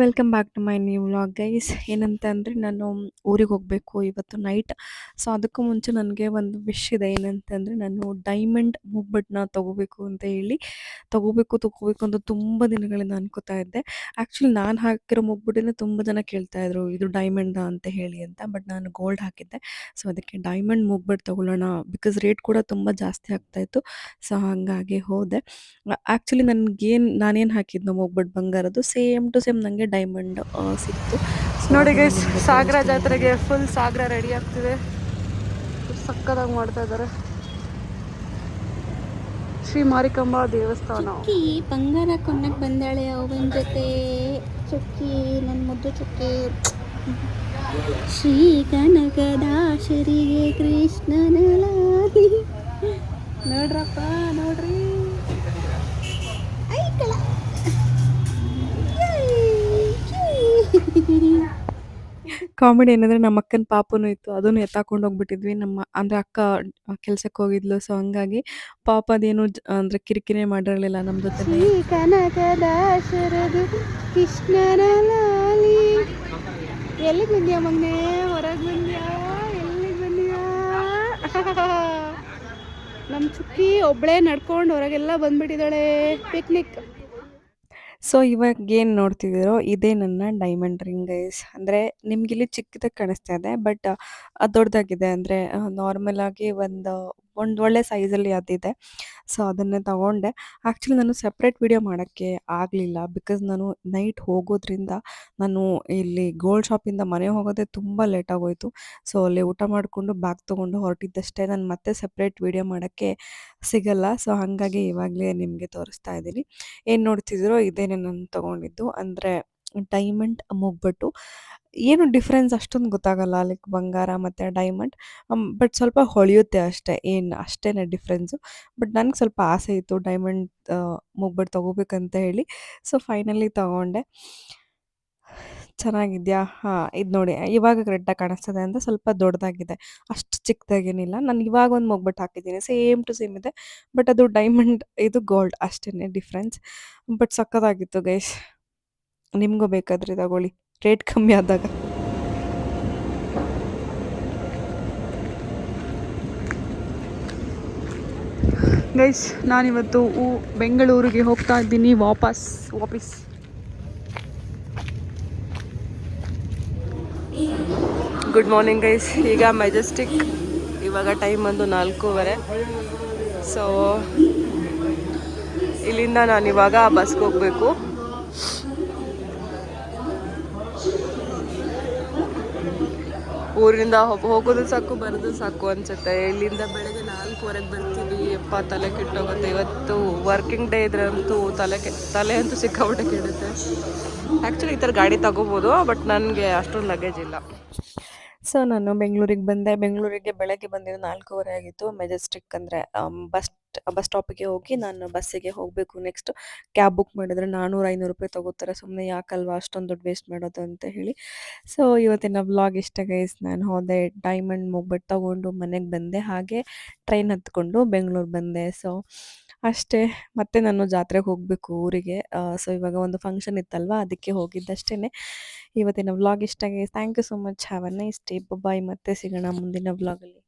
Welcome back to my new vlog guys ಏನಂತ ಅಂದರೆ ನಾನು ಊರಿಗೆ ಹೋಗಬೇಕು ಇವತ್ತು ನೈಟ್ ಸೊ ಅದಕ್ಕೂ ಮುಂಚೆ ನನಗೆ ಒಂದು ವಿಶ್ ಇದೆ. ಏನಂತಂದರೆ, ನಾನು ಡೈಮಂಡ್ ಮೂಗ್ಬಟ್ಟನ್ನ ತೊಗೋಬೇಕು ಅಂತ ಹೇಳಿ. ತೊಗೋಬೇಕು ತೊಗೋಬೇಕು ಅಂತ ತುಂಬ ದಿನಗಳಿಂದ ಅನ್ಕೋತಾ ಇದ್ದೆ. ಆ್ಯಕ್ಚುಲಿ ನಾನು ಹಾಕಿರೋ ಮೂಗ್ಬಟ್ಟನ್ನ ತುಂಬ ಜನ ಕೇಳ್ತಾ ಇದ್ರು, ಇದು ಡೈಮಂಡ್ ಅಂತ ಹೇಳಿ ಅಂತ. ಬಟ್ ನಾನು ಗೋಲ್ಡ್ ಹಾಕಿದ್ದೆ. ಸೊ ಅದಕ್ಕೆ ಡೈಮಂಡ್ ಮೂಗ್ಬಟ್ಟು ತೊಗೊಳ್ಳೋಣ. ಬಿಕಾಸ್ ರೇಟ್ ಕೂಡ ತುಂಬ ಜಾಸ್ತಿ ಆಗ್ತಾಯಿತ್ತು ಸೊ ಹಾಗಾಗಿ ಹೋದೆ. ಆ್ಯಕ್ಚುಲಿ ನನಗೇನು, ನಾನೇನು ಹಾಕಿದ್ನೋ ಮೂಗ್ಬಟ್ಟು ಬಂಗಾರದು ಸೇಮ್ ಟು ಸೇಮ್ ನನಗೆ ಡೈಮಂಡ್ ಸಿಕ್ತು. ನೋಡಿ ಗೈಸ್ ಸಾಗರ ಜಾತ್ರೆಗೆ ಫುಲ್ ಸಾಗರ ರೆಡಿ ಆಗ್ತಿದೆ. ಸಕ್ಕದಾಗಿ ಮಾಡ್ತಾ ಇದ್ದಾರೆ ಶ್ರೀ ಮಾರಿಕಂಬಾ ದೇವಸ್ಥಾನ. ಬಂಗಾರ ಕೊನ್ನಕ್ ಬಂದಾಳೆ ಅವನ ಜೊತೆ. ಚುಕ್ಕಿ ನನ್ನ ಮುದ್ದು ಚುಕ್ಕಿ. ಶ್ರೀ ಕನಕದಾಶರಿಗೆ ಕೃಷ್ಣನ ಕಾಮಿಡಿ ಏನಂದ್ರೆ ನಮ್ಮ ಅಕ್ಕನ ಪಾಪನು ಇತ್ತು ಅದನ್ನು ಎತ್ತಾಕೊಂಡು ಹೋಗ್ಬಿಟ್ಟಿದ್ವಿ. ನಮ್ಮ ಅಂದ್ರೆ ಅಕ್ಕ ಕೆಲ್ಸಕ್ಕೆ ಹೋಗಿದ್ಲು ಸೊ ಹಂಗಾಗಿ ಪಾಪ ಅದೇನು ಅಂದ್ರೆ ಕಿರಿಕಿರಿ ಮಾಡಿರಲಿಲ್ಲ ನಮ್ಮ ಜೊತೆ. ಶ್ರೀ ಕನಕದಾಸರದು ಕೃಷ್ಣನ ಲಾಲಿ. ಎಲ್ಲಿ ಬಂದ್ಯಾ ಮೊನ್ನೆ ಹೊರಗೆ ಬಂದ್ಯಾ? ಎಲ್ಲಿ ಬಂದ್ಯಾ? ನಮ್ಮ ಚುಕ್ಕಿ ಒಬ್ಳೆ ನಡ್ಕೊಂಡು ಹೊರಗೆಲ್ಲ ಬಂದ್ಬಿಟ್ಟಿದ್ದಾಳೆ. ಪಿಕ್ನಿಕ್ ಸೊ, ಇವಾಗ ಏನು ನೋಡ್ತಿದ್ದೀರೋ ಇದೇ ನನ್ನ ಡೈಮಂಡ್ ರಿಂಗ್ ಗೈಸ್. ಅಂದರೆ ನಿಮ್ಗಿಲ್ಲಿ ಚಿಕ್ಕದಾಗಿ ಕಾಣಿಸ್ತಾ ಇದೆ, ಬಟ್ ಅದು ದೊಡ್ಡದಾಗಿದೆ ಅಂದರೆ ನಾರ್ಮಲ್ ಆಗಿ ಒಂದು ಒಂದು ಒಳ್ಳೆ ಸೈಜಲ್ಲಿ ಅದಿದೆ. ಸೊ ಅದನ್ನೇ ತಗೊಂಡೆ. ಆ್ಯಕ್ಚುಲಿ ನಾನು ಸಪ್ರೇಟ್ ವಿಡಿಯೋ ಮಾಡೋಕ್ಕೆ ಆಗಲಿಲ್ಲ ಬಿಕಾಸ್ ನಾನು ನೈಟ್ ಹೋಗೋದ್ರಿಂದ ನಾನು ಇಲ್ಲಿ ಗೋಲ್ಡ್ ಶಾಪಿಂದ ಮನೆ ಹೋಗೋದೇ ತುಂಬ ಲೇಟಾಗೋಯಿತು ಸೊ ಅಲ್ಲಿ ಊಟ ಮಾಡಿಕೊಂಡು ಬ್ಯಾಗ್ ತೊಗೊಂಡು ಹೊರಟಿದ್ದಷ್ಟೇ ನಾನು ಮತ್ತೆ ಸಪ್ರೇಟ್ ವಿಡಿಯೋ ಮಾಡೋಕ್ಕೆ ಸಿಗಲ್ಲ. ಸೊ ಹಾಗಾಗಿ ಇವಾಗಲೇ ನಿಮಗೆ ತೋರಿಸ್ತಾ ಇದ್ದೀನಿ. ಏನು ನೋಡ್ತಿದ್ರೋ ಇದೇನೇ ನಾನು ತಗೊಂಡಿದ್ದು. ಅಂದರೆ ಡೈಮಂಡ್ ಮುಗ್ಬಿಟ್ಟು, ಏನು ಡಿಫ್ರೆನ್ಸ್ ಅಷ್ಟೊಂದು ಗೊತ್ತಾಗಲ್ಲ ಲೈಕ್ ಬಂಗಾರ ಮತ್ತು ಡೈಮಂಡ್ ಬಟ್ ಸ್ವಲ್ಪ ಹೊಳೆಯುತ್ತೆ ಅಷ್ಟೇ, ಏನು ಅಷ್ಟೇ ಡಿಫ್ರೆನ್ಸು ಬಟ್ ನನಗೆ ಸ್ವಲ್ಪ ಆಸೆ ಇತ್ತು ಡೈಮಂಡ್ ಮುಗ್ಬಿಟ್ಟು ತೊಗೋಬೇಕಂತ ಹೇಳಿ. ಸೊ ಫೈನಲಿ ತಗೊಂಡೆ. ಚೆನ್ನಾಗಿದೆಯಾ? ಹಾಂ, ಇದು ನೋಡಿ, ಇವಾಗ ಕರೆಕ್ಟಾಗಿ ಕಾಣಿಸ್ತದೆ ಅಂತ ಸ್ವಲ್ಪ ದೊಡ್ಡದಾಗಿದೆ ಅಷ್ಟು ಚಿಕ್ಕದಾಗೇನಿಲ್ಲ ನಾನು ಇವಾಗ ಒಂದು ಮುಗ್ಬಿಟ್ಟು ಹಾಕಿದ್ದೀನಿ ಸೇಮ್ ಟು ಸೇಮ್ ಇದೆ. ಬಟ್ ಅದು ಡೈಮಂಡ್ ಇದು ಗೋಲ್ಡ್ ಅಷ್ಟೇ ಡಿಫ್ರೆನ್ಸ್ ಬಟ್ ಸಕ್ಕತ್ತಾಗಿತ್ತು ಗೈಸ್ ನಿಮಗೂ ಬೇಕಾದರೆ ತಗೊಳ್ಳಿ. ರೇಟ್ ಕಮ್ಮಿ ಆದಾಗ. ಗೈಸ್ ನಾನಿವತ್ತು ಬೆಂಗಳೂರಿಗೆ ಹೋಗ್ತಾ ಇದ್ದೀನಿ ವಾಪಸ್ ವಾಪಸ್. ಗುಡ್ ಮಾರ್ನಿಂಗ್ ಗೈಸ್ ಈಗ ಮೆಜೆಸ್ಟಿಕ್ ಇವಾಗ ಟೈಮ್ ಬಂದು ನಾಲ್ಕೂವರೆ. ಸೊ ಇಲ್ಲಿಂದ ನಾನು ಇವಾಗ ಬಸ್ಗೆ ಹೋಗಬೇಕು. ಹೋಗ್- ಹೋಗೋದು ಸಾಕು, ಬರೋದು ಸಾಕು ಅನ್ಸುತ್ತೆ. ಇಲ್ಲಿಂದ ಬೆಳಗ್ಗೆ ನಾಲ್ಕುವರೆಗೆ ಬರ್ತೀವಿ. ಅಪ್ಪ ತಲೆ ಕೆಟ್ಟೋಗುತ್ತೆ. ಇವತ್ತು ವರ್ಕಿಂಗ್ ಡೇ ಇದ್ರೆ ಅಂತೂ ತಲೆ ಕೆ, ತಲೆ ಅಂತೂ ಸಿಕ್ಕಾಬಿಟ್ಟೆ ಕೆಡುತ್ತೆ. ಆ್ಯಕ್ಚುಲಿ ಈ ಥರ ಗಾಡಿ ತಗೋಬೋದು ಬಟ್ ನನಗೆ ಅಷ್ಟೊಂದು ಲಗೇಜ್ ಇಲ್ಲ. ಸೊ ನಾನು ಬೆಂಗಳೂರಿಗೆ ಬಂದೆ. ಬೆಂಗಳೂರಿಗೆ ಬೆಳಗ್ಗೆ ಬಂದಿದ್ದು ನಾಲ್ಕೂವರೆ ಆಗಿತ್ತು. ಮೆಜೆಸ್ಟಿಕ್ ಅಂದರೆ ಬಸ್ ಬಸ್ ಸ್ಟಾಪಿಗೆ ಹೋಗಿ ನಾನು ಬಸ್ಸಿಗೆ ಹೋಗಬೇಕು ನೆಕ್ಸ್ಟ್ ಕ್ಯಾಬ್ ಬುಕ್ ಮಾಡಿದ್ರೆ ನಾನ್ನೂರು ಐನೂರು ರೂಪಾಯಿ ತೊಗೋತಾರೆ. ಸುಮ್ಮನೆ ಯಾಕಲ್ವಾ ಅಷ್ಟೊಂದು ದುಡ್ಡು ವೇಸ್ಟ್ ಮಾಡೋದು ಅಂತ ಹೇಳಿ. ಸೊ ಇವತ್ತಿನ ವ್ಲಾಗ್ ಇಷ್ಟ ಗೈಸ್ ನಾನು ಹೋದೆ ಡೈಮಂಡ್ ಮುಗ್ಬಿಟ್ಟು ತೊಗೊಂಡು ಮನೆಗೆ ಬಂದೆ. ಹಾಗೆ ಟ್ರೈನ್ ಹತ್ಕೊಂಡು ಬೆಂಗಳೂರು ಬಂದೆ. ಸೊ ಅಷ್ಟೇ. ಮತ್ತೆ ನಾನು ಜಾತ್ರೆಗೆ ಹೋಗಬೇಕು ಊರಿಗೆ. ಸೊ ಇವಾಗ ಒಂದು ಫಂಕ್ಷನ್ ಇತ್ತಲ್ವ? ಅದಕ್ಕೆ ಹೋಗಿದ್ದಷ್ಟೇ ಇವತ್ತಿನ ವ್ಲಾಗ್ ಇಷ್ಟ guys thank you so much have a nice day bye ಮತ್ತೆ ಸಿಗೋಣ ಮುಂದಿನ ವ್ಲಾಗಲ್ಲಿ